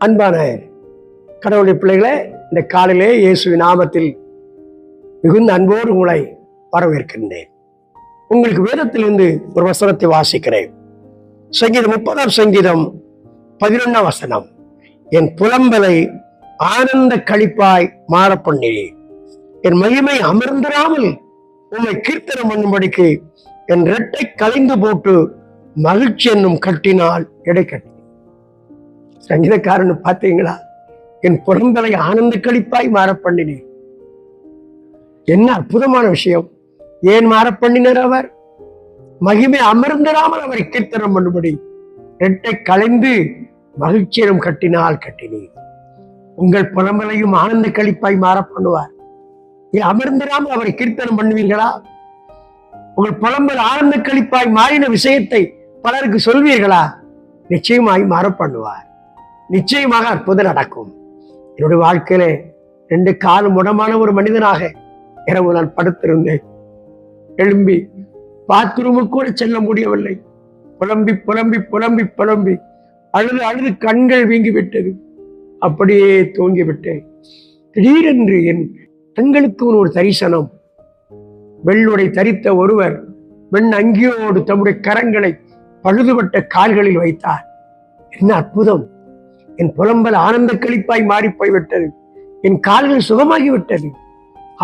அன்பான கடவுளுடைய பிள்ளைகளே இந்த காலிலே இயேசுவின் நாமத்தில் மிகுந்த அன்போடு உங்களை வரவேற்கின்றேன். உங்களுக்கு வேதத்திலிருந்து ஒரு வசனத்தை வாசிக்கிறேன். சங்கீதம் முப்பதாம் சங்கீதம் பதினொன்னாம் வசனம் என் புலம்பலை ஆனந்த களிப்பாய் மாறப்பண்ணி என் மகிமை அமர்ந்திராமல் உண்மை கீர்த்தனம் பண்ணும்படிக்கு என் ரெட்டை கலைந்து போட்டு மகிழ்ச்சி என்னும் கட்டினால் எடை கட்டி சங்கீதக்காரன் பார்த்தீங்களா? என் புலம்பலை ஆனந்த களிப்பாய் மாற பண்ணினேன். என்ன அற்புதமான விஷயம். ஏன் மாற பண்ணினர் அவர்? மகிமை அமர்ந்திராமல் அவரை கீர்த்தனம் பண்ணும்படி ரெட்டை கலைந்து மகிழ்ச்சியிடம் கட்டினால் கட்டினேன். உங்கள் புலம்பலையும் ஆனந்த கழிப்பாய் மாற பண்ணுவார். ஏன் அமர்ந்திராமல் அவரை கீர்த்தனம் பண்ணுவீர்களா? உங்கள் புலம்பல் ஆனந்த கழிப்பாய் மாறின விஷயத்தை பலருக்கு சொல்வீர்களா? நிச்சயமாய் மாற பண்ணுவார். நிச்சயமாக அற்புதம் நடக்கும். என்னுடைய வாழ்க்கையிலே ரெண்டு காலம் முடமான ஒரு மனிதனாக இரவு நான் படுத்திருந்தேன். எழும்பி பாத்ரூமுக்கு கூட செல்ல முடியவில்லை. புலம்பி புலம்பி புலம்பி புலம்பி அழுது அழுது கண்கள் வீங்கி விட்டது அப்படியே தூங்கிவிட்டேன். திடீரென்று என் கண்களுக்கு ஒரு தரிசனம். வெள்ளுடை தரித்த ஒருவர் வெண் அங்கியோடு தம்முடைய கரங்களை பழுதுபட்ட கால்களில் வைத்தார். என்ன அற்புதம்! என் புலம்பல் ஆனந்த கழிப்பாய் மாறி போய்விட்டது என் கால்கள் சுகமாகிவிட்டது.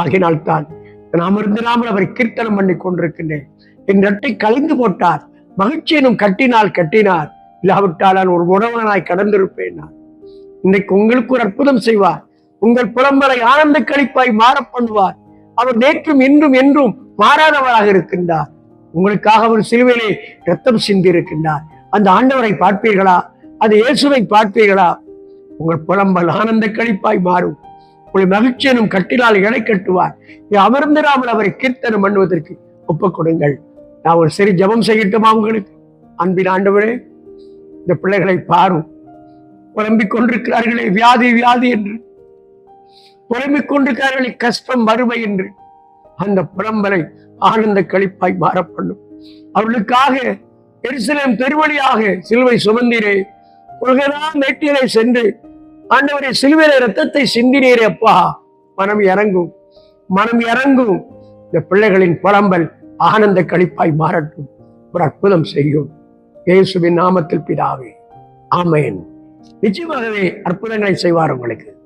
ஆகினால் தான் நான் அமர்ந்திராமல் அவரை கீர்த்தனம் பண்ணி கொண்டிருக்கின்றேன். என் நட்டை கலைந்து போட்டார். மகிழ்ச்சி எனும் கட்டினால் கட்டினார். இல்லாவிட்டால் நான் ஒரு உணவனாய் கடந்திருப்பேன் நான். இன்னைக்கு உங்களுக்கு ஒரு அற்புதம் செய்வார். உங்கள் புலம்பலை ஆனந்த கழிப்பாய் மாற பண்ணுவார். அவர் நேற்றும் இன்றும் என்றும் மாறாதவராக இருக்கின்றார். உங்களுக்காக ஒரு சிலுவையிலே ரத்தம் சிந்தி இருக்கின்றார் அந்த ஆண்டவரை பார்ப்பீர்களா? அந்த இயேசுவை பார்த்தீர்களா உங்கள் புலம்பல் ஆனந்த கழிப்பாய் மாறும். உங்களை மகிழ்ச்சியனும் கட்டினால் எடை கட்டுவார். அமர்ந்திராமல் அவரை கீர்த்தனம் பண்ணுவதற்கு ஒப்புக் கொடுங்கள். நான் ஒரு சரி ஜெபம் செய்யட்டுமா உங்களுக்கு? அன்பின் ஆண்டவரே இந்த பிள்ளைகளை பாரும். புலம்பிக் கொண்டிருக்கிறார்களே வியாதி வியாதி என்று. புலம்பிக் கொண்டிருக்கிறார்களே கஷ்டம் வறுமை என்று. அந்த புலம்பலை ஆனந்த கழிப்பாய் மாறப்படும் அவளுக்காக அவர்களுக்காக தெருவழியாக பெருவழியாக சிலுவை சுமந்திரே. உலகனா மேட்டிலே சென்று ஆண்டவரே சிலுவையில ரத்தத்தை சிந்தினீரே அப்பா. மனம் இறங்கும். மனம் இறங்கும். இந்த பிள்ளைகளின் புலம்பல் ஆனந்த கழிப்பாய் மாறட்டும். ஒரு அற்புதம் செய்யும். இயேசுவின் நாமத்தில் பிதாவே. ஆமையன் நிச்சயமாகவே அற்புதங்களை செய்வார் உங்களுக்கு.